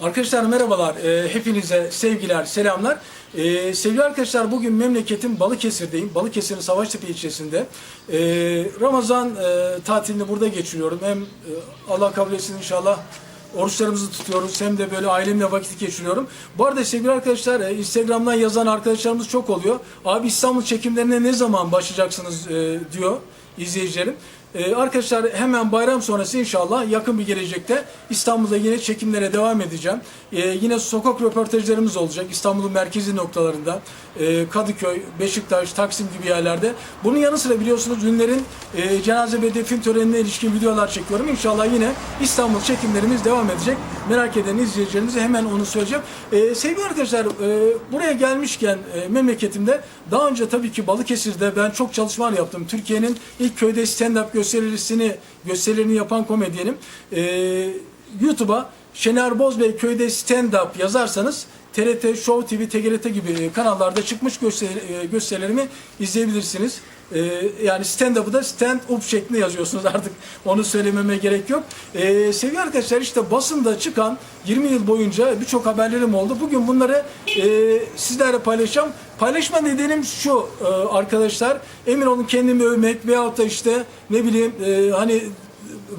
Arkadaşlar merhabalar. Ee, hepinize sevgiler, selamlar. Ee, sevgili arkadaşlar bugün memleketim Balıkesir'deyim. Balıkesir'in Savaştepe ilçesinde. Ee, Ramazan e, tatilini burada geçiriyorum. Hem e, Allah kabul etsin inşallah oruçlarımızı tutuyoruz hem de böyle ailemle vakit geçiriyorum. Bu arada sevgili arkadaşlar e, Instagram'dan yazan arkadaşlarımız çok oluyor. Abi İstanbul çekimlerine ne zaman başlayacaksınız e, diyor izleyicilerim. Ee, arkadaşlar hemen bayram sonrası inşallah yakın bir gelecekte İstanbul'da yine çekimlere devam edeceğim. Ee, yine sokak röportajlarımız olacak İstanbul'un merkezi noktalarında. Ee, Kadıköy, Beşiktaş, Taksim gibi yerlerde. Bunun yanı sıra biliyorsunuz ünlerin e, cenaze ve defin törenine ilişkin videolar çekiyorum. İnşallah yine İstanbul çekimlerimiz devam edecek. Merak eden izleyicilerimize hemen onu söyleyeceğim. Ee, sevgili arkadaşlar e, buraya gelmişken e, memleketimde daha önce tabii ki Balıkesir'de ben çok çalışmalar yaptım. Türkiye'nin ilk köyde stand-up gösterisini gösterilerini yapan komedyenim. Ee, YouTube'a Şener Bozbey köyde stand-up yazarsanız TRT, Show TV, TGRT gibi kanallarda çıkmış gösteri, e, gösterilerimi izleyebilirsiniz. Ee, yani stand-up'ı da stand-up şeklinde yazıyorsunuz artık onu söylememe gerek yok. Ee, sevgili arkadaşlar işte basında çıkan 20 yıl boyunca birçok haberlerim oldu. Bugün bunları e, sizlerle paylaşacağım. Paylaşma nedenim şu e, arkadaşlar. Emin olun kendimi övmek veyahut da işte ne bileyim e, hani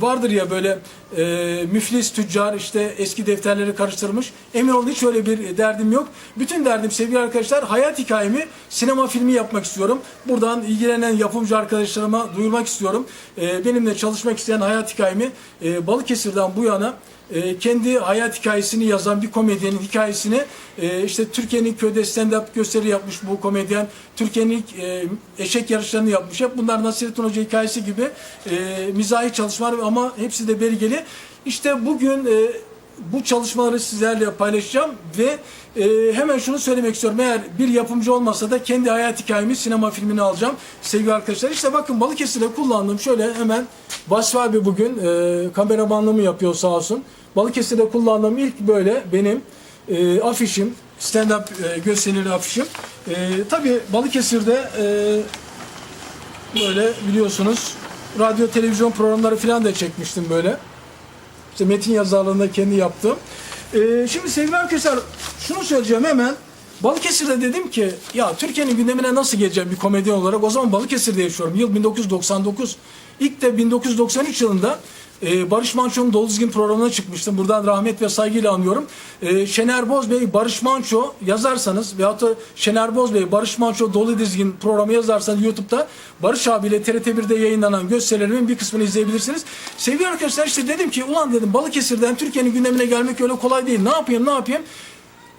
vardır ya böyle e, müflis tüccar işte eski defterleri karıştırmış. Emin olun hiç öyle bir derdim yok. Bütün derdim sevgili arkadaşlar hayat hikayemi sinema filmi yapmak istiyorum. Buradan ilgilenen yapımcı arkadaşlarıma duyurmak istiyorum. E, benimle çalışmak isteyen hayat hikayemi e, Balıkesir'den bu yana e, kendi hayat hikayesini yazan bir komedyenin hikayesini e, işte Türkiye'nin köyde stand-up gösteri yapmış bu komedyen. Türkiye'nin e, eşek yarışlarını yapmış. Hep bunlar Nasrettin Hoca hikayesi gibi e, mizahi çalışmalar ama hepsi de belgeli. İşte bugün bu çalışmaları sizlerle paylaşacağım ve e, hemen şunu söylemek istiyorum. Eğer bir yapımcı olmasa da kendi hayat hikayemi sinema filmini alacağım sevgili arkadaşlar. İşte bakın Balıkesir'de kullandığım şöyle hemen Vasfi abi bugün e, kameramanlığımı yapıyor sağ olsun. Balıkesir'de kullandığım ilk böyle benim e, afişim, stand-up e, gösterili afişim. E, tabii Balıkesir'de e, böyle biliyorsunuz radyo televizyon programları falan da çekmiştim böyle. İşte metin yazarlığında kendi yaptım. Ee, şimdi sevgili arkadaşlar şunu söyleyeceğim hemen. Balıkesir'de dedim ki ya Türkiye'nin gündemine nasıl geleceğim bir komedyen olarak? O zaman Balıkesir'de yaşıyorum. Yıl 1999. İlk de 1993 yılında e, Barış Manço'nun Dolu Dizgin programına çıkmıştım. Buradan rahmet ve saygıyla anıyorum. E, Şener Bozbey, Barış Manço yazarsanız veyahut da Şener Bozbey, Barış Manço Dolu Dizgin programı yazarsanız YouTube'da Barış abiyle TRT1'de yayınlanan gösterilerimin bir kısmını izleyebilirsiniz. Sevgili arkadaşlar işte dedim ki ulan dedim Balıkesir'den Türkiye'nin gündemine gelmek öyle kolay değil. Ne yapayım ne yapayım?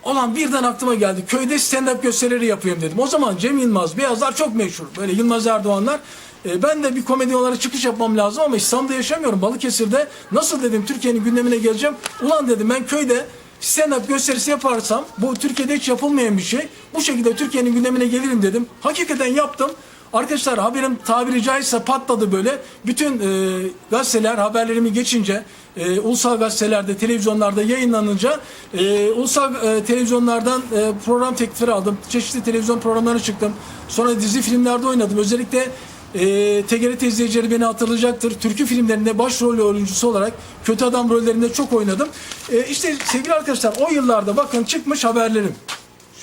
Olan birden aklıma geldi. Köyde stand-up gösterileri yapıyorum dedim. O zaman Cem Yılmaz, Beyazlar çok meşhur. Böyle Yılmaz Erdoğanlar. E, ben de bir komedi olarak çıkış yapmam lazım ama İstanbul'da yaşamıyorum. Balıkesir'de nasıl dedim Türkiye'nin gündemine geleceğim. Ulan dedim ben köyde stand-up gösterisi yaparsam bu Türkiye'de hiç yapılmayan bir şey. Bu şekilde Türkiye'nin gündemine gelirim dedim. Hakikaten yaptım. Arkadaşlar haberim tabiri caizse patladı böyle. Bütün e, gazeteler haberlerimi geçince e, ulusal gazetelerde, televizyonlarda yayınlanınca e, ulusal e, televizyonlardan e, program teklifleri aldım. Çeşitli televizyon programlarına çıktım. Sonra dizi filmlerde oynadım. Özellikle e, TGRT izleyicileri beni hatırlayacaktır. Türkü filmlerinde başrol oyuncusu olarak kötü adam rollerinde çok oynadım. E, işte sevgili arkadaşlar o yıllarda bakın çıkmış haberlerim.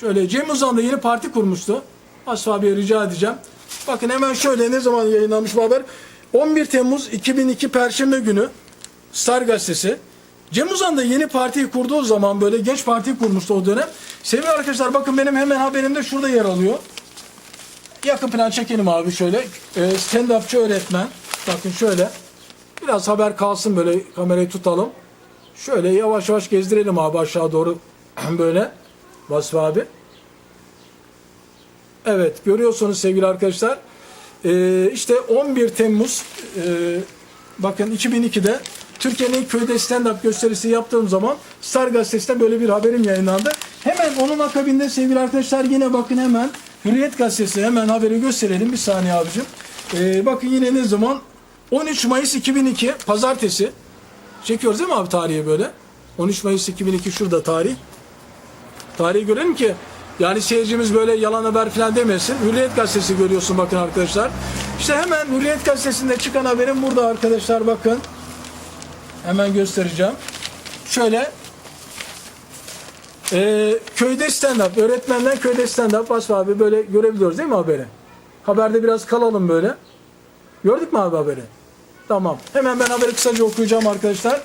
Şöyle Cem Uzan da yeni parti kurmuştu. Aslı abiye rica edeceğim. Bakın hemen şöyle ne zaman yayınlanmış bu haber? 11 Temmuz 2002 Perşembe günü Star Gazetesi. Cem Uzan da yeni partiyi kurduğu zaman böyle genç parti kurmuştu o dönem. Sevgili arkadaşlar bakın benim hemen haberimde şurada yer alıyor. Yakın plan çekelim abi şöyle. Ee, Stand-upçı öğretmen. Bakın şöyle. Biraz haber kalsın böyle kamerayı tutalım. Şöyle yavaş yavaş gezdirelim abi aşağı doğru böyle. Vasfi abi. Evet görüyorsunuz sevgili arkadaşlar. Ee, işte 11 Temmuz e, bakın 2002'de Türkiye'nin köyde stand-up gösterisi yaptığım zaman Star Gazetesi'nde böyle bir haberim yayınlandı. Hemen onun akabinde sevgili arkadaşlar yine bakın hemen Hürriyet Gazetesi hemen haberi gösterelim. Bir saniye abicim. Ee, bakın yine ne zaman? 13 Mayıs 2002 Pazartesi. Çekiyoruz değil mi abi tarihi böyle? 13 Mayıs 2002 şurada tarih. Tarihi görelim ki yani seyircimiz böyle yalan haber falan demesin. Hürriyet Gazetesi görüyorsun bakın arkadaşlar. İşte hemen Hürriyet Gazetesi'nde çıkan haberim burada arkadaşlar bakın. Hemen göstereceğim. Şöyle Ee, köyde stand-up, öğretmenden köyde stand-up. Vasfı abi böyle görebiliyoruz değil mi haberi? Haberde biraz kalalım böyle. Gördük mü abi haberi? Tamam. Hemen ben haberi kısaca okuyacağım arkadaşlar.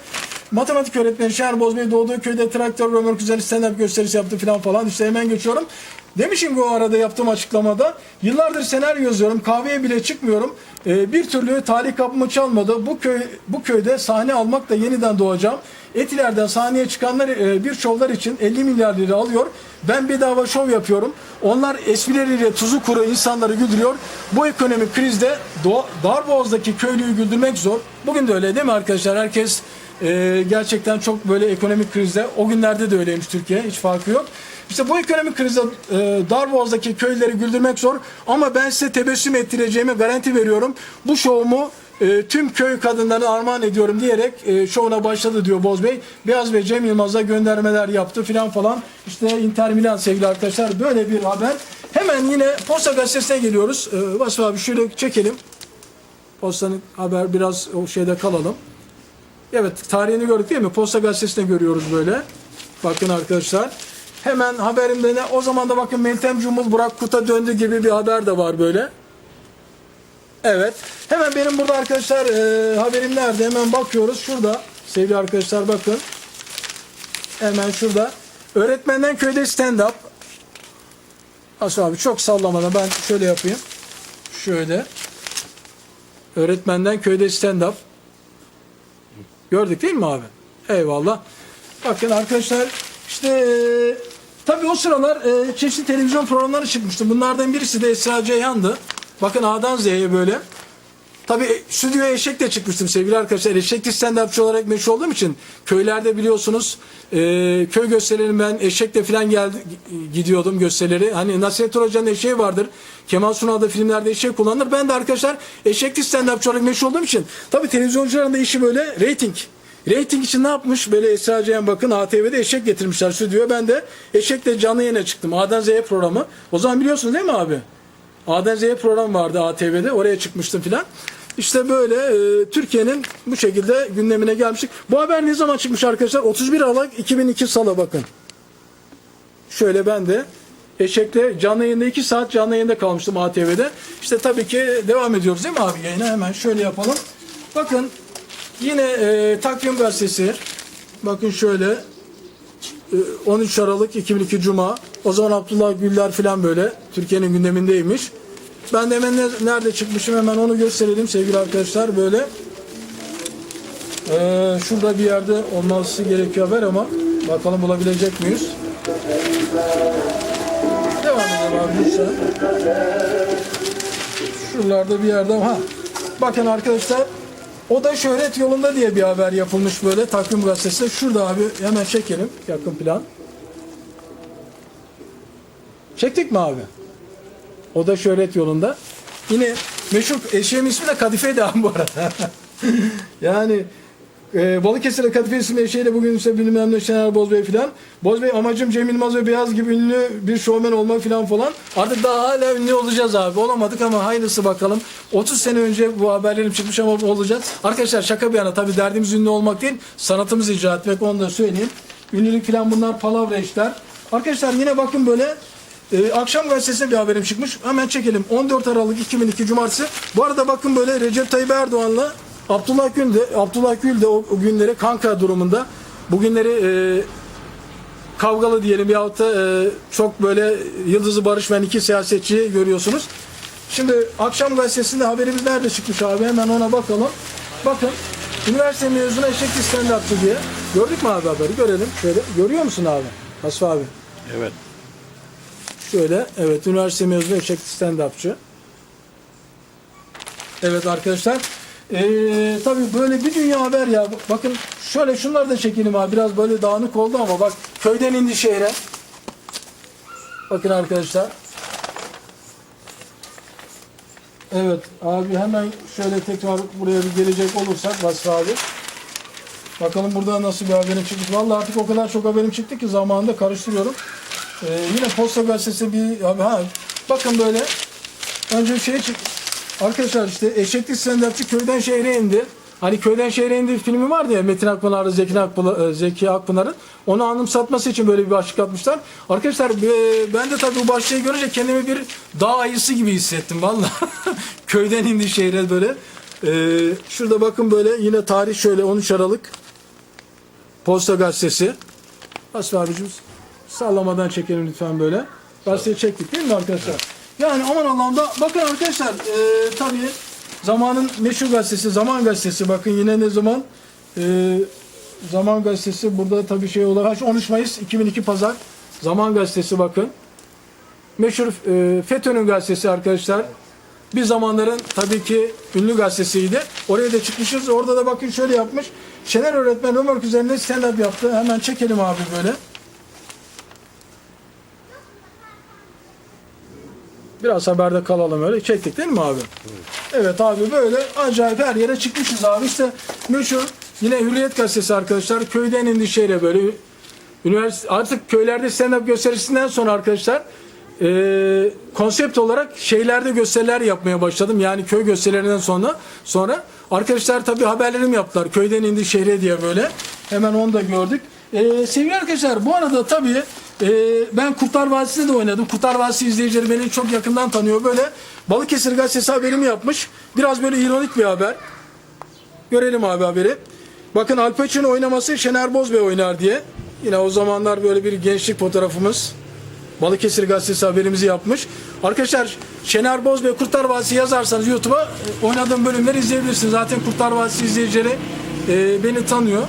Matematik öğretmeni Şener Bozbey doğduğu köyde traktör römork üzerine stand-up gösterisi yaptı falan falan. İşte hemen geçiyorum. Demişim ki o arada yaptığım açıklamada. Yıllardır senaryo yazıyorum. Kahveye bile çıkmıyorum. Ee, bir türlü talih kapımı çalmadı. Bu köy bu köyde sahne almak da yeniden doğacağım. Etiler'den sahneye çıkanlar e, bir şovlar için 50 milyar lira alıyor. Ben bedava şov yapıyorum. Onlar esprileriyle tuzu kuru insanları güldürüyor. Bu ekonomik krizde Darboğaz'daki köylüyü güldürmek zor. Bugün de öyle değil mi arkadaşlar? Herkes e, gerçekten çok böyle ekonomik krizde. O günlerde de öyleymiş Türkiye. Hiç farkı yok. İşte bu ekonomik krizde e, Darboğaz'daki köyleri güldürmek zor. Ama ben size tebessüm ettireceğime garanti veriyorum. Bu şovumu e, tüm köy kadınlarına armağan ediyorum diyerek e, şovuna başladı diyor Boz Bey. Beyaz ve Cem Yılmaz'a göndermeler yaptı filan falan. İşte Inter Milan sevgili arkadaşlar böyle bir haber. Hemen yine Posta Gazetesi'ne geliyoruz. E, Vasfi abi şöyle çekelim. Posta'nın haber biraz o şeyde kalalım. Evet tarihini gördük değil mi? Posta Gazetesi'nde görüyoruz böyle. Bakın arkadaşlar. Hemen haberimde ne? O zaman da bakın Meltem Cumhur Burak Kut'a döndü gibi bir haber de var böyle. Evet. Hemen benim burada arkadaşlar e, haberim nerede? Hemen bakıyoruz. Şurada. Sevgili arkadaşlar bakın. Hemen şurada. Öğretmenden köyde stand up. Asıl abi çok sallamadan ben şöyle yapayım. Şöyle. Öğretmenden köyde stand up. Gördük değil mi abi? Eyvallah. Bakın arkadaşlar işte e, tabii o sıralar e, çeşitli televizyon programları çıkmıştı. Bunlardan birisi de Esra Ceyhan'dı. Bakın A'dan Z'ye böyle. Tabii stüdyoya eşek de çıkmıştım sevgili arkadaşlar. Eşekli stand-upçı olarak meşhur olduğum için köylerde biliyorsunuz e, köy gösterilerine ben eşekle falan geldi, gidiyordum gösterileri. Hani Nasrettin Hoca'nın eşeği vardır. Kemal Sunal da filmlerde eşek kullanır. Ben de arkadaşlar eşekli stand-upçı olarak meşhur olduğum için tabii televizyoncuların da işi böyle reyting. Reyting için ne yapmış? Böyle Esra Ceyhan bakın ATV'de eşek getirmişler stüdyoya. Ben de eşekle canlı yayına çıktım. A'dan Z'ye programı. O zaman biliyorsunuz değil mi abi? A'dan Z'ye program vardı ATV'de. Oraya çıkmıştım filan. İşte böyle e, Türkiye'nin bu şekilde gündemine gelmiştik. Bu haber ne zaman çıkmış arkadaşlar? 31 Aralık 2002 Salı bakın. Şöyle ben de Eşek'le canlı yayında 2 saat canlı yayında kalmıştım ATV'de. İşte tabii ki devam ediyoruz değil mi abi yayına? Hemen şöyle yapalım. Bakın yine e, Takvim Gazetesi. Bakın şöyle 13 Aralık 2002 Cuma. O zaman Abdullah Güller falan böyle Türkiye'nin gündemindeymiş. Ben de hemen ne- nerede çıkmışım hemen onu gösterelim sevgili arkadaşlar böyle. Ee, şurada bir yerde olması gerekiyor haber ama bakalım bulabilecek miyiz? Devam edelim abi lütfen. Şuralarda bir yerde ha. Bakın arkadaşlar o da şöhret yolunda diye bir haber yapılmış böyle takvim gazetesi. Şurada abi hemen çekelim yakın plan. Çektik mi abi? O da şöhret yolunda. Yine meşhur eşeğim ismi de Kadife'ydi abi bu arada. yani e, Balıkesir'de Kadife isimli eşeğiyle bugün işte bilmem ne Şener Bozbey filan. Bozbey amacım Cem Yılmaz ve Beyaz gibi ünlü bir şovmen olmak filan falan. Artık daha hala ünlü olacağız abi. Olamadık ama hayırlısı bakalım. 30 sene önce bu haberlerim çıkmış ama olacağız. Arkadaşlar şaka bir yana tabii derdimiz ünlü olmak değil. Sanatımızı icra etmek onu da söyleyeyim. Ünlülük filan bunlar palavra işler. Arkadaşlar yine bakın böyle ee, akşam gazetesinde bir haberim çıkmış. Hemen çekelim. 14 Aralık 2002 Cumartesi. Bu arada bakın böyle Recep Tayyip Erdoğan'la Abdullah Gül de, Abdullah Gül de o, o günleri kanka durumunda. Bugünleri e, kavgalı diyelim yahut da e, çok böyle yıldızı barışmayan iki siyasetçi görüyorsunuz. Şimdi akşam gazetesinde haberimiz nerede çıkmış abi? Hemen ona bakalım. Bakın üniversite mezunu eşekli stand-upçı diye. Gördük mü abi haberi? Görelim. Şöyle. Görüyor musun abi? Aslı abi. Evet. Şöyle, evet üniversite mezunu eşek stand-upçı. Evet arkadaşlar. Ee, tabii böyle bir dünya haber ya. Bakın şöyle şunları da çekelim abi. Biraz böyle dağınık oldu ama bak köyden indi şehre. Bakın arkadaşlar. Evet abi hemen şöyle tekrar buraya bir gelecek olursak Vasfı abi. Bakalım burada nasıl bir haberim çıktı. Vallahi artık o kadar çok haberim çıktı ki zamanında karıştırıyorum. Ee, yine Posta Gazetesi bir abi ha bakın böyle önce şey çık arkadaşlar işte eşekli stand-upçı köyden şehre indi. Hani Köyden Şehre indi filmi vardı ya Metin Akpınar'ın Zeki, Akpınar, Zeki Akpınar'ın onu anımsatması için böyle bir başlık atmışlar. Arkadaşlar e, ben de tabii bu başlığı görünce kendimi bir dağ ayısı gibi hissettim valla. Köyden indi şehre böyle. E, şurada bakın böyle yine tarih şöyle 13 Aralık Posta Gazetesi. Aslı abicim sallamadan çekelim lütfen böyle. Gazeteyi çektik değil mi arkadaşlar? Yani aman Allah'ım da bakın arkadaşlar e, tabii zamanın meşhur gazetesi Zaman Gazetesi bakın yine ne zaman e, Zaman Gazetesi burada tabii şey olarak 13 Mayıs 2002 Pazar Zaman Gazetesi bakın. Meşhur e, FETÖ'nün gazetesi arkadaşlar. Bir zamanların tabii ki ünlü gazetesiydi. Oraya da çıkmışız. Orada da bakın şöyle yapmış. Şener öğretmen römork üzerinde stand-up yaptı. Hemen çekelim abi böyle. Biraz haberde kalalım öyle. Çektik değil mi abi? Evet abi böyle acayip her yere çıkmışız abi. İşte meşhur yine Hürriyet gazetesi arkadaşlar. Köyden indi şehre böyle. Üniversite, artık köylerde stand-up gösterisinden sonra arkadaşlar e, konsept olarak şeylerde gösteriler yapmaya başladım. Yani köy gösterilerinden sonra sonra arkadaşlar tabii haberlerim yaptılar. Köyden indi şehre diye böyle. Hemen onu da gördük. E, sevgili arkadaşlar bu arada tabii e, ben Kurtlar Vadisi'nde de oynadım. Kurtlar Vadisi izleyicileri beni çok yakından tanıyor. Böyle Balıkesir gazetesi haberimi yapmış. Biraz böyle ironik bir haber. Görelim abi haberi. Bakın Al Pacino oynaması Şener Bozbey oynar diye. Yine o zamanlar böyle bir gençlik fotoğrafımız. Balıkesir Gazetesi haberimizi yapmış. Arkadaşlar Şener Bozbey Kurtlar Vadisi yazarsanız YouTube'a e, oynadığım bölümleri izleyebilirsiniz. Zaten Kurtlar Vadisi izleyicileri e, beni tanıyor.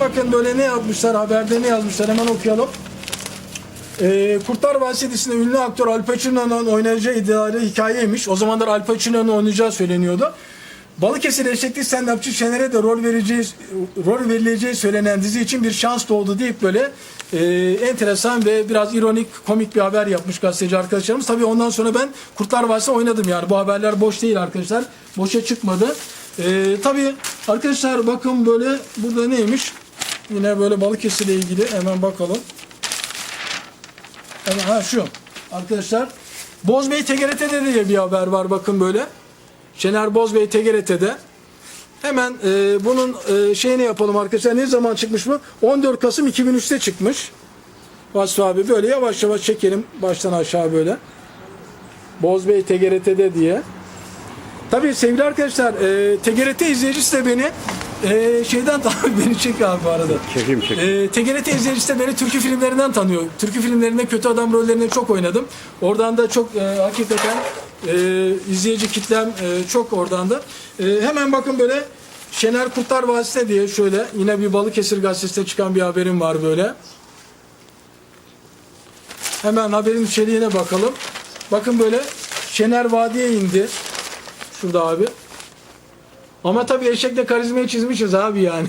Bakın böyle ne yazmışlar haberde ne yazmışlar hemen okuyalım. E, Kurtlar Vadisi dizisinde ünlü aktör Al Pacino'nun oynayacağı iddialı hikayeymiş. O zamanlar Al Pacino'nun oynayacağı söyleniyordu. Balıkesir eşekli stand-upçı Şener'e de rol vereceği rol verileceği söylenen dizi için bir şans doğdu deyip böyle e, enteresan ve biraz ironik komik bir haber yapmış gazeteci arkadaşlarımız. Tabii ondan sonra ben Kurtlar Vadisi oynadım yani bu haberler boş değil arkadaşlar. Boşa çıkmadı. E, tabii arkadaşlar bakın böyle burada neymiş? Yine böyle Balıkesir ile ilgili hemen bakalım. Hemen, ha şu arkadaşlar Bozbey TGRT'de diye bir haber var bakın böyle. Şener Bozbey TGRT'de. Hemen e, bunun e, şeyini yapalım arkadaşlar. Ne zaman çıkmış bu? 14 Kasım 2003'te çıkmış. Vasfı abi böyle yavaş yavaş çekelim baştan aşağı böyle. Bozbey TGRT'de diye. Tabii sevgili arkadaşlar e, TGRT izleyicisi de beni e, şeyden tabii beni çek abi bu arada. Çekeyim çek. E, TGRT izleyicisi de beni türkü filmlerinden tanıyor. Türkü filmlerinde kötü adam rollerinde çok oynadım. Oradan da çok e, hakikaten e, izleyici kitlem e, çok oradan da. E, hemen bakın böyle Şener Kurtlar Vadisi'ne diye şöyle yine bir Balıkesir gazetesinde çıkan bir haberim var böyle. Hemen haberin içeriğine bakalım. Bakın böyle Şener Vadi'ye indi. Şurada abi. Ama tabii eşekle karizmayı çizmişiz abi yani.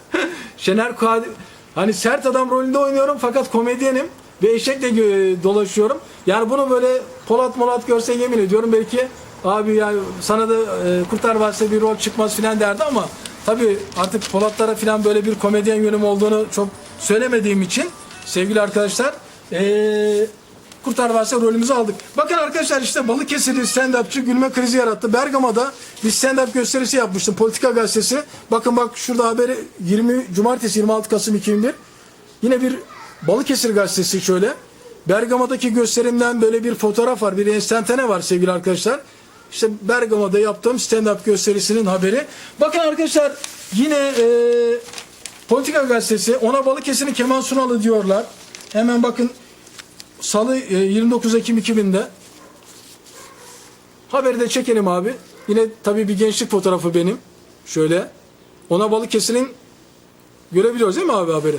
Şener Kadi- hani sert adam rolünde oynuyorum fakat komedyenim ve eşekle dolaşıyorum. Yani bunu böyle Polat Molat görse yemin ediyorum belki abi ya sana da e, Kurtar Vadisi'de bir rol çıkmaz filan derdi ama tabii artık Polatlara filan böyle bir komedyen yönüm olduğunu çok söylemediğim için sevgili arkadaşlar eee Kurtar Vadisi rolümüzü aldık. Bakın arkadaşlar işte Balıkesir'li stand-upçı gülme krizi yarattı. Bergama'da bir stand-up gösterisi yapmıştım. Politika gazetesi. Bakın bak şurada haberi 20 Cumartesi 26 Kasım 2001. Yine bir Balıkesir gazetesi şöyle. Bergama'daki gösterimden böyle bir fotoğraf var. Bir enstantane var sevgili arkadaşlar. İşte Bergama'da yaptığım stand-up gösterisinin haberi. Bakın arkadaşlar yine eee Politika gazetesi ona Balıkesir'in Kemal Sunal'ı diyorlar. Hemen bakın Salı e, 29 Ekim 2000'de haberi de çekelim abi. Yine tabii bir gençlik fotoğrafı benim. Şöyle. Ona Balıkesir'in görebiliyoruz değil mi abi haberi?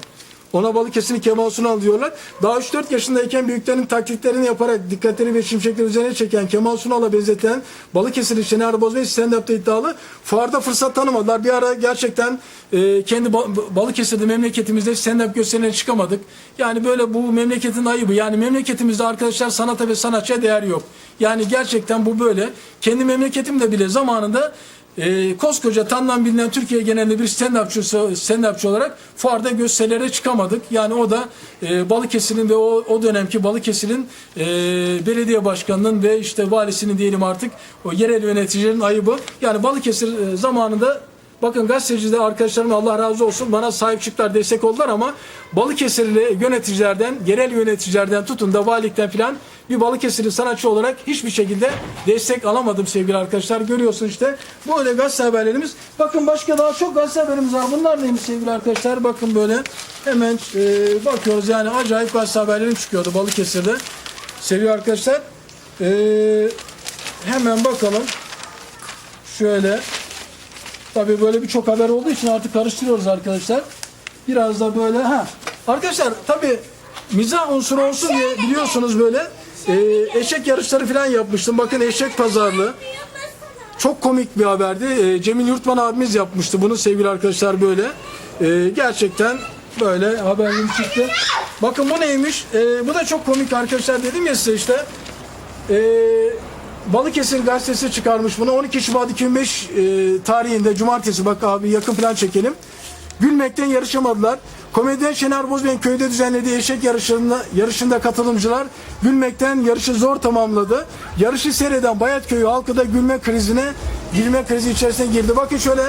Ona Balıkesir'in Kemal Sunal diyorlar. Daha 3-4 yaşındayken büyüklerin taklitlerini yaparak dikkatleri ve şimşekleri üzerine çeken Kemal Sunal'a benzetilen Balıkesir'in Şener Bozbey stand-up'ta iddialı. Fuarda fırsat tanımadılar. Bir ara gerçekten e, kendi ba- Balıkesir'de memleketimizde stand-up gösterilerine çıkamadık. Yani böyle bu memleketin ayıbı. Yani memleketimizde arkadaşlar sanata ve sanatçıya değer yok. Yani gerçekten bu böyle. Kendi memleketimde bile zamanında e, koskoca tanınan bilinen Türkiye genelinde bir stand-upçı, stand-upçı olarak fuarda gösterilere çıkamadık. Yani o da e, Balıkesir'in ve o, o dönemki Balıkesir'in e, belediye başkanının ve işte valisinin diyelim artık o yerel yöneticilerin ayıbı. Yani Balıkesir e, zamanında Bakın gazeteci de arkadaşlarım Allah razı olsun bana sahip çıktılar, destek oldular ama Balıkesirli yöneticilerden, genel yöneticilerden tutun da valilikten filan bir Balıkesirli sanatçı olarak hiçbir şekilde destek alamadım sevgili arkadaşlar. Görüyorsun işte böyle gazete haberlerimiz. Bakın başka daha çok gazete haberimiz var. Bunlar neymiş sevgili arkadaşlar? Bakın böyle hemen e, bakıyoruz yani acayip gazete haberlerim çıkıyordu Balıkesir'de. Sevgili arkadaşlar e, hemen bakalım. Şöyle Tabii böyle birçok haber olduğu için artık karıştırıyoruz arkadaşlar. Biraz da böyle ha. Arkadaşlar tabii mizah unsuru olsun diye biliyorsunuz böyle e, eşek yarışları falan yapmıştım. Bakın eşek pazarlığı. Çok komik bir haberdi. E, Cemil Yurtman abimiz yapmıştı bunu sevgili arkadaşlar böyle. E, gerçekten böyle haberim çıktı. Bakın bu neymiş? E, bu da çok komik arkadaşlar dedim ya size işte. E, Balıkesir gazetesi çıkarmış bunu. 12 Şubat 2005 e, tarihinde cumartesi bak abi yakın plan çekelim. Gülmekten yarışamadılar. Komedyen Şener Bozbey'in köyde düzenlediği eşek yarışında, yarışında katılımcılar gülmekten yarışı zor tamamladı. Yarışı seyreden Bayat Köyü halkı da gülme krizine, gülme krizi içerisine girdi. Bakın şöyle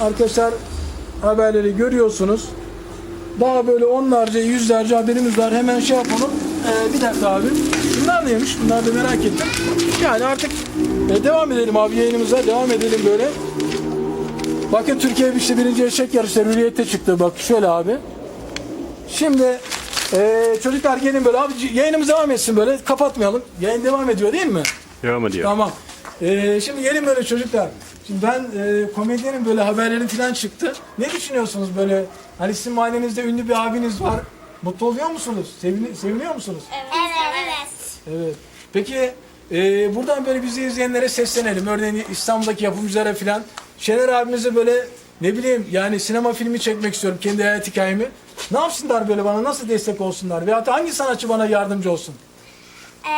arkadaşlar haberleri görüyorsunuz. Daha böyle onlarca, yüzlerce haberimiz var. Hemen şey yapalım. Ee, bir dakika abi. Bunlar neymiş? Bunlar da merak ettim. Yani artık e, devam edelim abi yayınımıza. Devam edelim böyle. Bakın Türkiye işte birinci eşek yarışları hürriyette çıktı. Bak şöyle abi. Şimdi e, çocuklar gelin böyle. Abi yayınımız devam etsin böyle. Kapatmayalım. Yayın devam ediyor değil mi? Devam ediyor. Tamam. Ee, şimdi gelin böyle çocuklar. Şimdi ben e, komedyenin böyle haberlerim falan çıktı. Ne düşünüyorsunuz böyle? Hani sizin mahallenizde ünlü bir abiniz var. Mutlu oluyor musunuz? Sevini, seviniyor musunuz? Evet. Evet. Peki e, buradan böyle bizi izleyenlere seslenelim. Örneğin İstanbul'daki yapımcılara falan. Şener abimize böyle ne bileyim yani sinema filmi çekmek istiyorum kendi hayat hikayemi. Ne yapsınlar böyle bana nasıl destek olsunlar? Veyahut hangi sanatçı bana yardımcı olsun? Ee,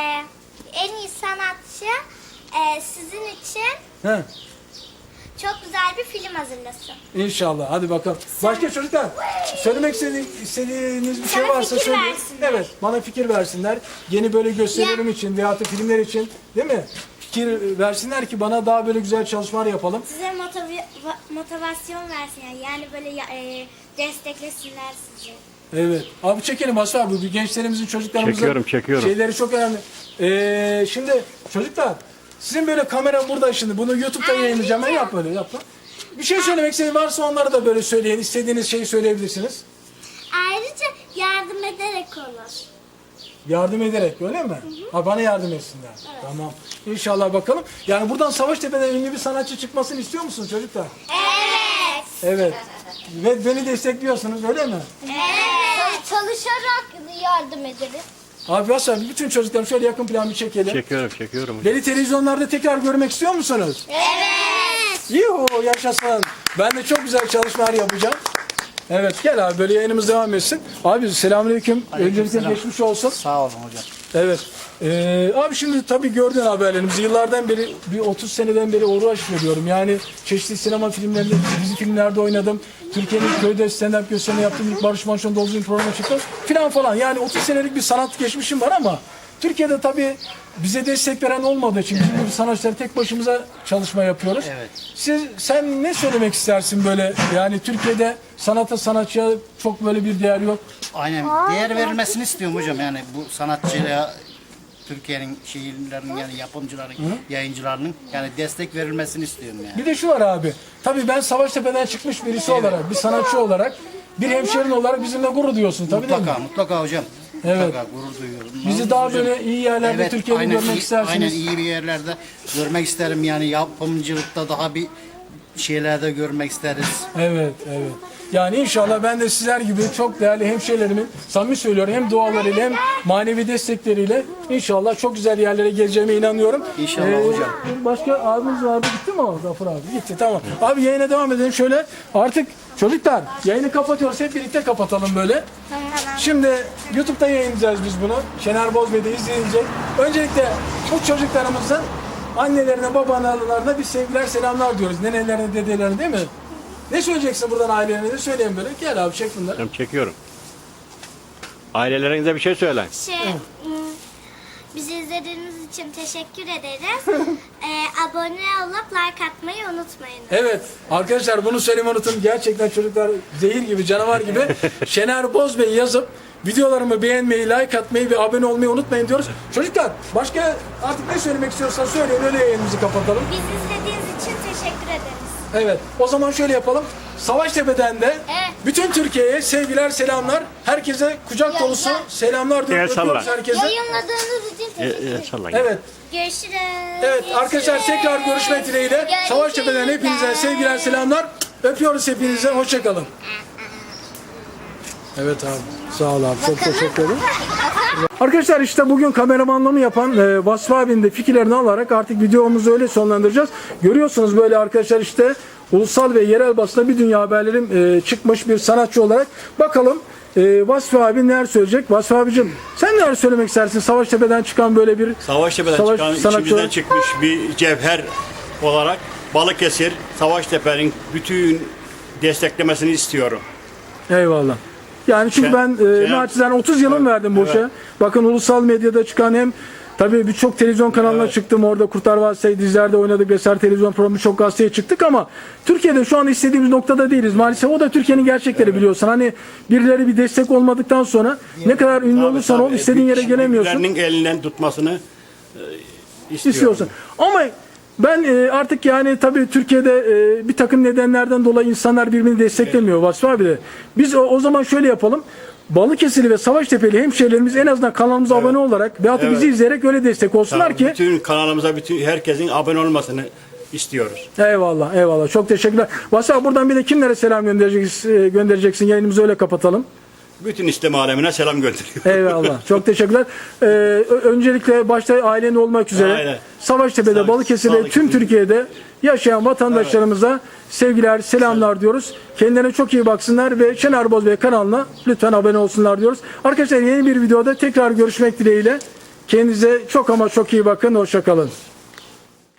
en iyi sanatçı e, sizin için He. Çok güzel bir film hazırlasın. İnşallah. Hadi bakalım. Başka çocuklar söylemek istedi- istediğiniz bir şey Sana varsa fikir söyleyin. versinler. Evet. Bana fikir versinler. Yeni böyle gösterilerim için veyahut da filmler için değil mi? Fikir versinler ki bana daha böyle güzel çalışmalar yapalım. Size va- motivasyon versin yani böyle ya- e, desteklesinler sizi. Evet. Abi çekelim Aslı abi. Bu gençlerimizin çocuklarımızın Çekiyorum, çekiyorum. şeyleri çok önemli. Ee, şimdi çocuklar sizin böyle kamera burada şimdi. Bunu YouTube'da yayınlayacağım. Ben yap böyle yap. lan. Bir şey söylemek istediğiniz varsa onları da böyle söyleyin. İstediğiniz şeyi söyleyebilirsiniz. Ayrıca yardım ederek olur. Yardım ederek öyle mi? Ha bana yardım etsinler. Tamam. İnşallah bakalım. Yani buradan Savaştepe'den ünlü bir sanatçı çıkmasını istiyor musunuz çocuklar? Evet. Evet. Ve beni destekliyorsunuz öyle mi? Evet. Çalışarak yardım ederiz. Abi Hasan bütün çocuklarım şöyle yakın plan bir çekelim. Çekiyorum, çekiyorum. Beni televizyonlarda tekrar görmek istiyor musunuz? Evet. Yuhu yaşasın. Ben de çok güzel çalışmalar yapacağım. Evet gel abi böyle yayınımız devam etsin. Abi selamünaleyküm. Öncelikle geçmiş olsun. Sağ olun hocam. Evet. Ee, abi şimdi tabii gördün haberlerimizi. Yıllardan beri, bir 30 seneden beri uğraş veriyorum. Yani çeşitli sinema filmlerinde, dizi filmlerde oynadım. Türkiye'nin köyde stand-up gösterini yaptım. İlk Barış Manço'nun Dolzun programa çıktım. Filan falan. Yani 30 senelik bir sanat geçmişim var ama Türkiye'de tabii bize destek veren olmadığı için bizim gibi sanatçılar tek başımıza çalışma yapıyoruz. Evet. Siz sen ne söylemek istersin böyle? Yani Türkiye'de sanata sanatçıya çok böyle bir değer yok. Aynen değer verilmesini istiyorum hocam yani bu sanatçıya Türkiye'nin şehirlerinin yani yapımcıların, yayıncılarının yani destek verilmesini istiyorum yani. Bir de şu var abi. Tabii ben Savaştepe'den çıkmış birisi olarak, bir sanatçı olarak, bir hemşerin olarak bizimle gurur duyuyorsun tabii değil mi? Mutlaka, mutlaka hocam. Evet. Mutlaka gurur duyuyorum. Bizi daha böyle iyi yerlerde Türkiye'de aynen görmek iyi- istersiniz. Aynen iyi bir yerlerde görmek isterim yani yapımcılıkta daha bir şeylerde görmek isteriz. Evet, evet. Yani inşallah ben de sizler gibi çok değerli hemşehrilerimin samimi söylüyorum hem dualarıyla hem manevi destekleriyle inşallah çok güzel yerlere geleceğime inanıyorum. Ee, İnşallah hocam. Başka abimiz vardı gitti mi o Zafer abi? Gitti tamam. Abi yayına devam edelim şöyle. Artık çocuklar yayını kapatıyoruz hep birlikte kapatalım böyle. Şimdi YouTube'da yayınlayacağız biz bunu. Şener Bozbey'de izleyecek. Öncelikle bu çocuklarımızın annelerine, babalarına bir sevgiler, selamlar diyoruz. Nenelerine, dedelerine değil mi? Ne söyleyeceksin buradan ailelerine? Ne söyleyeyim böyle? Gel abi çek bunları. Tamam, çekiyorum. Ailelerinize bir şey söyle. Şey, hmm, Bizi izlediğiniz için teşekkür ederiz. Ee, abone olup like atmayı unutmayın. Evet arkadaşlar bunu söylemeyi unutun. Gerçekten çocuklar zehir gibi canavar gibi. Şener Bozbey yazıp videolarımı beğenmeyi, like atmayı ve abone olmayı unutmayın diyoruz. Çocuklar başka artık ne söylemek istiyorsan söyleyin öyle yayınımızı kapatalım. Bizi izlediğiniz için teşekkür ederiz. Evet o zaman şöyle yapalım. Savaştepe'den de Evet. bütün Türkiye'ye sevgiler selamlar. Herkese kucak dolusu ya. selamlar diyoruz. Herkese. Yayınladığınız için teşekkür ederiz. İnşallah. Evet. Görüşürüz. Evet arkadaşlar tekrar görüşmek dileğiyle. Görüşürüz. Savaştepe'den hepinize sevgiler selamlar. Öpüyoruz hepinize. Hoşçakalın. Evet abi. Sağ ol abi. Çok teşekkür ederim. Arkadaşlar işte bugün kameramanlığını yapan e, Vasfı abinin de fikirlerini alarak artık videomuzu öyle sonlandıracağız. Görüyorsunuz böyle arkadaşlar işte ulusal ve yerel basında bir dünya haberlerim e, çıkmış bir sanatçı olarak. Bakalım e, Vasfı abi neler söyleyecek? Vasfı abicim sen neler söylemek istersin? Savaştepe'den çıkan böyle bir Savaştepe'den Savaş çıkan, sanatçı içimizden olarak- çıkmış bir cevher olarak Balıkesir, Savaştepe'nin bütün desteklemesini istiyorum. Eyvallah. Yani çünkü Şen- ben e, naçizane 30 yılım verdim evet. Bakın ulusal medyada çıkan hem tabii birçok televizyon kanalına çıktım. Orada Kurtar Vadisi dizilerde oynadık vesaire televizyon programı çok gazeteye çıktık ama Türkiye'de şu an istediğimiz noktada değiliz. Maalesef o da Türkiye'nin gerçekleri biliyorsun. Hani birileri bir destek olmadıktan sonra ne kadar ünlü olursan ol istediğin yere gelemiyorsun. Birilerinin elinden tutmasını e, istiyorum. istiyorsun. Ama ben e, artık yani tabii Türkiye'de e, bir takım nedenlerden dolayı insanlar birbirini desteklemiyor Vasfı abi de. Biz o, o zaman şöyle yapalım. Balıkesirli ve Savaştepe'li hemşehrilerimiz en azından kanalımıza abone olarak veyahut Evet. bizi izleyerek öyle destek olsunlar Tabii, ki. Bütün kanalımıza bütün herkesin abone olmasını istiyoruz. Eyvallah eyvallah çok teşekkürler. Vasfı abi buradan bir de kimlere selam göndereceksin, e, göndereceksin yayınımızı öyle kapatalım. Bütün İslam alemine selam gönderiyorum. Eyvallah. Çok teşekkürler. Ee, ö- öncelikle başta ailen olmak üzere Aynen. Savaştepe'de, Sağ- Balıkesir'de, sağlık tüm. Türkiye'de yaşayan vatandaşlarımıza sevgiler, selamlar diyoruz. Kendilerine çok iyi baksınlar ve Şener Bozbey kanalına lütfen abone olsunlar diyoruz. Arkadaşlar yeni bir videoda tekrar görüşmek dileğiyle. Kendinize çok ama çok iyi bakın. Hoşçakalın.